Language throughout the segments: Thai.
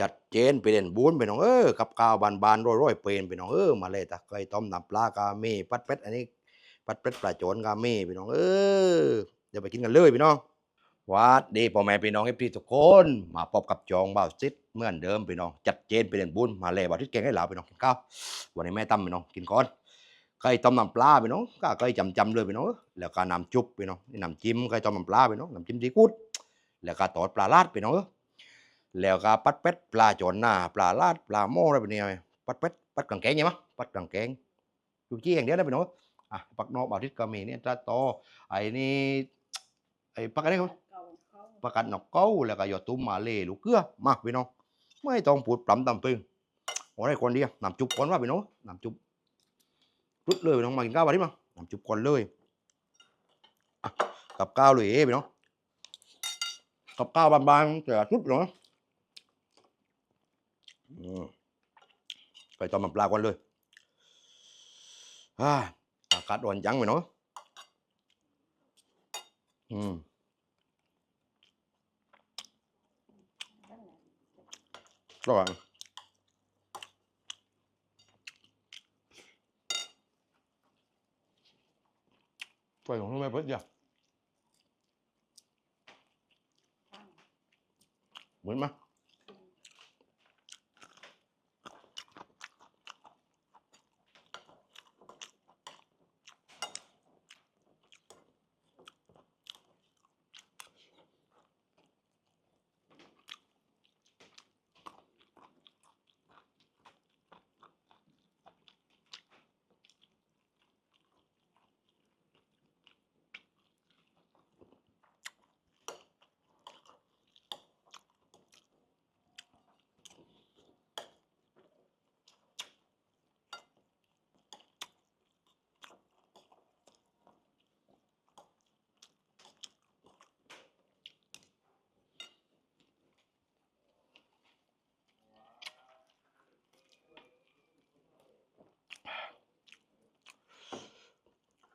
จัดเจนไปเด่นบุญไปน้องเออกับกาวบานบานๆร้อยเป็นไปน้องเออมาเลยตะไคร้ต้มน้ำปลากาเมปัดเป็ดอันนี้ปัดเป็ดปลาโจนกาเมไปน้องเออเดี๋ยวไปกินกันเลยพี่น้องวัดดีพ่อแม่พี่น้องเอฟซีทุกคน มาพบกับจองบ่าวซิดเหมือนเดิมพี่น้องจัดเจนไปเด่นบุญมาเลยบ่าวทิดแกงให้หลาพี่น้องกินข้าววันนี้แม่ตั้มพี่น้องกินก่อนไก่ต้มน้ำปลาพี่น้องก็ไก่จำๆเลยพี่น้องแล้วก็น้ำจุบพี่น้องนี่น้ำจิ้มไก่ต้มน้ำปลาพี่น้องน้ำจิ้มซีฟู้ดแล้วก็ตอดปลาลาดพี่น้องเออ แล้วก็ปัดเป็ดปลาจอนหน้าปลาลาดปลาโม่อะไรแบบนี้ไงปัดเป็ดปัดกางแกงใช่ไหมปัดกางแกงอยู่ที่อย่างเดียวนะพี่น้องอะปักนอกบาทิตก็มีเนี่ยตาโตไอ้นี่ไอ้ปักอะไรเขาปักกัดนกเก้าแล้วก็หยอดตุ้มมาเล่ลูกเกลือมาพี่น้องไม่ต้องพูดปล้ำตำปึงโอ้ยคนเดียวน้ำจุบคนว่าพี่น้องน้ำจุบรุดเลยพี่น้องมากินข้าวบาทิตมาน้ำจุบคนเลยกับข้าวเลยเอ้พี่น้องกับข้าวบานๆแต่ชุดพี่น้องอืม ไปต้มน้ำปลาก่อนเลยอากาศร้อนจังไปเนาะอืมร้อนไปของทำไมเพิ่งจ้ะเหมือนไหมย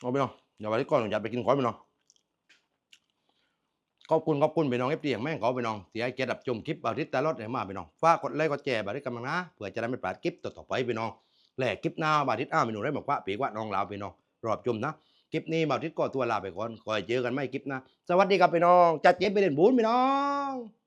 เนาะน้ำจิ้มก้าวเลยนะก็จำละน้ำจิ้มจุกุดก้าะเอาไปน้องเดี๋ยววันนี้ก่อนอยากไปกินข้อยไปน้องขอบคุณขอบคุณไปน้องเอฟซีอย่างแม่งขาไปน้องเสียเกียรติดับชมคลิปบาทิตแต่รถไหนมาไปน้องฝากกดไลค์กดแชร์บาทิตกำลังนะเผื่อจะได้ไม่พลาดคลิปต่อๆไปไปน้องแหละคลิปหน้าบาทิตอ้าเมนูได้บอกว่าปีกว่าน้องลาวไปน้องรอบชมนะคลิปนี้บาทิตก็ตัวลาไปก่อนคอยเจอกันไม่คลิปนะสวัสดีครับไปน้องจัดเจ็บไปเล่นบุญไปน้อง